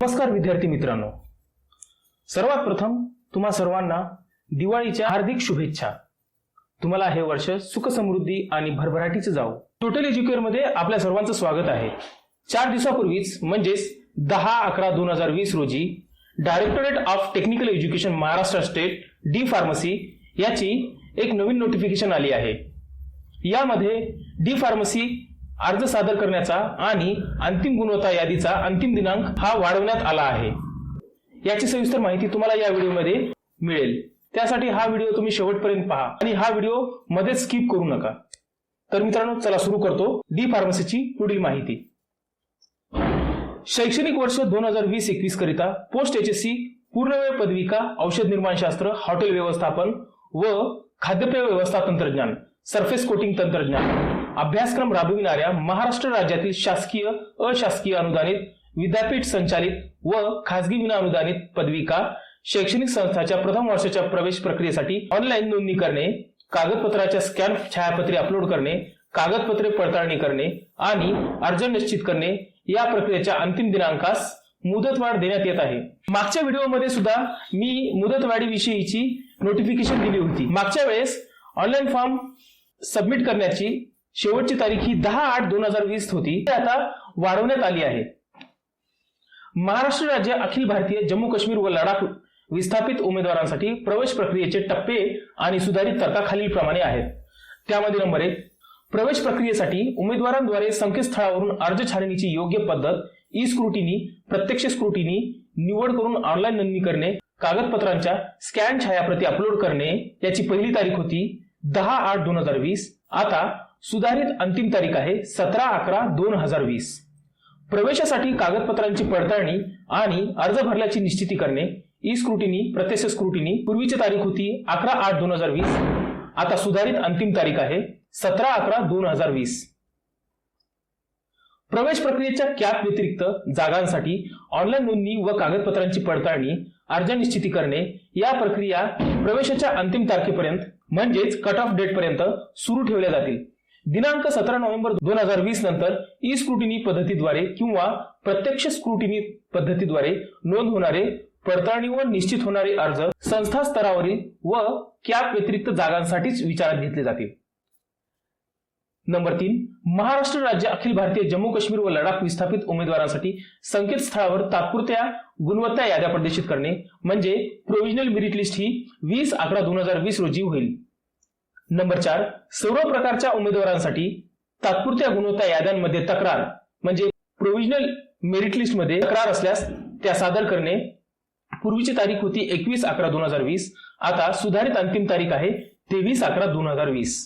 नमस्कार विद्यार्थी मित्रांनो. सर्वात प्रथम तुम्हा सर्वांना दिवाळीच्या हार्दिक शुभेच्छा. तुम्हाला हे वर्ष सुख समृद्धी आणि भरभराटीचं जाऊ टोटल एज्युकेअरमध्ये आपल्या सर्वांचं स्वागत आहे. चार दिवसापूर्वीच म्हणजेच दहा अकरा दोन हजार वीस रोजी directorate of technical education Maharashtra state D pharmacy याची एक नवीन नोटिफिकेशन आली आहे. यामध्ये डी फार्मसी अर्ज सादर करण्याचा आणि अंतिम गुणवत्ता यादीचा अंतिम दिनांक हा वाढवण्यात आला आहे. याची सविस्तर माहिती तुम्हाला या व्हिडिओमध्ये मिळेल. त्यासाठी हा व्हिडिओ तुम्ही शेवटपर्यंत पहा आणि हा व्हिडिओमध्ये स्किप करू नका. तर मित्रांनो चला सुरू करतो डी फार्मसीची पुढील माहिती. शैक्षणिक वर्ष दोन हजार वीस एकवीस करिता पोस्ट एच एस सी पूर्णवेळ पदविका औषध निर्माणशास्त्र हॉटेल व्यवस्थापन व खाद्यपेय व्यवस्था तंत्रज्ञान सरफेस कोटिंग तंत्रज्ञान. अभ्यासक्रम राबविणाऱ्या महाराष्ट्र राज्यातील शासकीय अशासकीय अनुदानित विद्यापीठ संचालित व खासगी विना अनुदानित पदविका शैक्षणिक संस्थाच्या प्रथम वर्षाच्या प्रवेश प्रक्रियेसाठी ऑनलाईन नोंदणी करणे कागदपत्राच्या स्कॅन छायापत्रे अपलोड करणे कागदपत्रे पडताळणी करणे आणि अर्ज निश्चित करणे या प्रक्रियेच्या अंतिम दिनांकास मुदतवाढ देण्यात येत आहे. मागच्या व्हिडिओमध्ये सुद्धा मी मुदतवाढीविषयीची नोटिफिकेशन दिली होती. मागच्या वेळेस ऑनलाईन फॉर्म सबमिट करण्याची शेवटची तारीख ही दहा आठ दोन हजार वीस होती. ती आता वाढवण्यात आली आहे. महाराष्ट्र राज्य अखिल भारतीय जम्मू काश्मीर व लडाख विस्थापित उमेदवारांसाठी प्रवेश प्रक्रियेचे टप्पे आणि सुधारित तर्का खालीलप्रमाणे आहेत. त्यामध्ये नंबर एक प्रवेश प्रक्रियेसाठी उमेदवारांद्वारे संकेतस्थळावरून अर्ज छाननीची योग्य पद्धत ई स्क्रुटिनी प्रत्यक्ष स्क्रुटिनी निवड करून ऑनलाईन नोंदणी करणे कागदपत्रांच्या स्कॅन छायाप्रती अपलोड करणे याची पहिली तारीख होती दहा आठ दोन हजार वीस. आता सुधारित अंतिम तारीख आहे सतरा अकरा दोन हजार वीस. प्रवेशासाठी कागदपत्रांची पडताळणी आणि अर्ज भरल्याची निश्चिती करणे ई स्क्रुटिनी प्रत्यक्ष स्क्रुटिनी पूर्वीची तारीख होती अकरा आठ दोन हजार वीस. आता सुधारित अंतिम तारीख आहे सतरा अकरा दोन हजार वीस. प्रवेश प्रक्रियेच्या कॅप व्यतिरिक्त जागांसाठी ऑनलाईन नोंदणी व कागदपत्रांची पडताळणी अर्ज निश्चिती करणे या प्रक्रिया प्रवेशाच्या अंतिम तारखेपर्यंत म्हणजेच कट ऑफ डेट पर्यंत सुरू ठेवल्या जातील. दिनांक सतरा नोव्हेंबर दोन हजार वीस नंतर ई स्क्रुटिनी पद्धतीद्वारे किंवा प्रत्यक्ष स्क्रुटिनी पद्धतीद्वारे नोंद होणारे पडताळणी व निश्चित होणारे अर्ज संस्था स्तरावरील व कॅप व्यतिरिक्त जागांसाठीच विचारात घेतले जातील. नंबर तीन महाराष्ट्र राज्य अखिल भारतीय जम्मू काश्मीर व लडाख विस्थापित उमेदवारांसाठी संकेतस्थळावर तात्पुरत्या गुणवत्ता याद्या प्रदर्शित करणे म्हणजे प्रोव्हिजनल मेरिट लिस्ट ही वीस अकरा दोन हजार वीस रोजी होईल. नंबर चार सर्व प्रकारच्या उमेदवारांसाठी तात्पुरत्या गुणवत्ता याद्यांमध्ये तक्रार म्हणजे प्रोव्हिजनल मेरिट लिस्टमध्ये तक्रार असल्यास त्या सादर करणे. पूर्वीची तारीख होती एकवीस अकरा दोन हजार वीस आता सुधारित अंतिम तारीख आहे तेवीस अकरा दोन हजार वीस.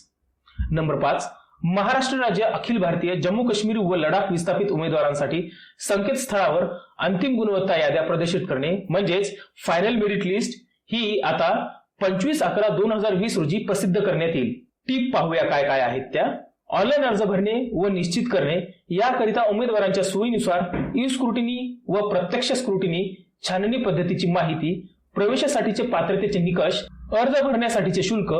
नंबर पाच महाराष्ट्र राज्य अखिल भारतीय जम्मू काश्मीर व लडाख विस्थापित उमेदवारांसाठी संकेतस्थळावर अंतिम गुणवत्ता याद्या प्रदर्शित करणे म्हणजेच फायनल मेरिट लिस्ट ही आता पंचवीस अकरा दोन हजार वीस रोजी प्रसिद्ध करण्यात येईल. टीप पाहूया काय काय आहेत त्या. ऑनलाईन अर्ज भरणे व निश्चित करणे याकरिता उमेदवारांच्या सोयीनुसार ई स्क्रुटिनी व प्रत्यक्ष स्क्रुटिनी छाननी पद्धतीची माहिती प्रवेशासाठीचे पात्रतेचे निकष अर्ज भरण्यासाठीचे शुल्क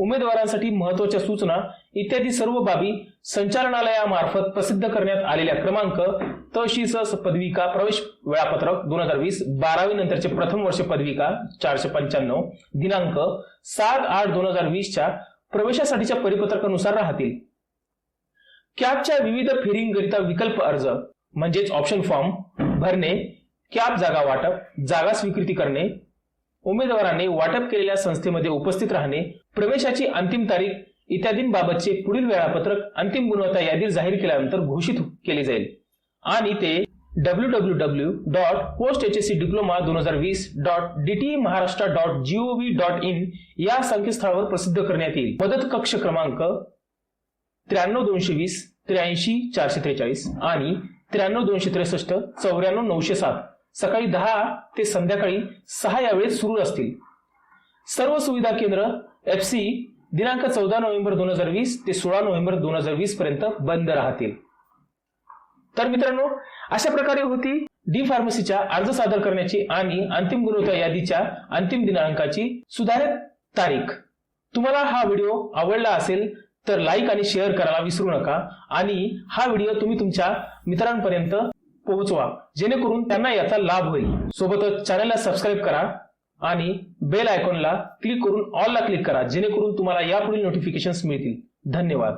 उमेदवारांसाठी महत्त्वाच्या सूचना इत्यादी सर्व बाबी संचालनालयामार्फत प्रसिद्ध करण्यात आलेल्या क्रमांक तशीस पदविका प्रवेश वेळापत्रक दोन हजार वीस बारावी नंतरचे प्रथम वर्ष पदविका चारशे पंच्याण्णव दिनांक सात आठ दोन हजार वीसच्या प्रवेशासाठीच्या परिपत्रकानुसार राहतील. कॅबच्या विविध फेरींकरिता विकल्प अर्ज म्हणजेच ऑप्शन फॉर्म भरणे कॅब जागा वाटप जागा स्वीकृती करणे उमेदवाराने वाटप केलेल्या संस्थेमध्ये उपस्थित राहणे प्रवेशाची अंतिम तारीख इत्यादींबाबतचे पुढील वेळापत्रक अंतिम गुणवत्ता यादीत जाहीर केल्यानंतर घोषित केले जाईल. आणि ते W W W dot post H S C diploma दोन हजार वीस dot DT e Maharashtra dot GOV dot in या संकेतस्थळावर प्रसिद्ध करण्यात येईल. मदत कक्ष क्रमांक त्र्याण्णव दोनशे वीस त्र्याऐंशी चारशे त्रेचाळीस आणि त्र्याण्णव दोनशे त्रेसष्ट चौऱ्याण्णव नऊशे सात. सकाळी दहा ते संध्याकाळी सहा या वेळेत सुरू असतील. सर्व सुविधा केंद्र एफ सी दिनांक चौदा नोव्हेंबर दोन हजार वीस ते सोळा नोव्हेंबर दोन हजार वीस पर्यंत बंद राहतील. तर मित्रांनो अशा प्रकारे होती डी फार्मसीच्या अर्ज सादर करण्याची आणि अंतिम गुणवत्ता यादीच्या अंतिम दिनांकाची सुधारित तारीख. तुम्हाला हा व्हिडिओ आवडला असेल तर लाईक आणि शेअर करायला विसरू नका आणि हा व्हिडिओ तुम्ही तुमच्या मित्रांपर्यंत पोहोचवा जेणेकरून त्यांना याचा लाभ होईल. सोबतच चॅनलला सबस्क्राईब करा आणि बेल आयकॉनला क्लिक करून ऑलला क्लिक करा जेणेकरून तुम्हाला यापुढील नोटिफिकेशन्स मिळतील. धन्यवाद.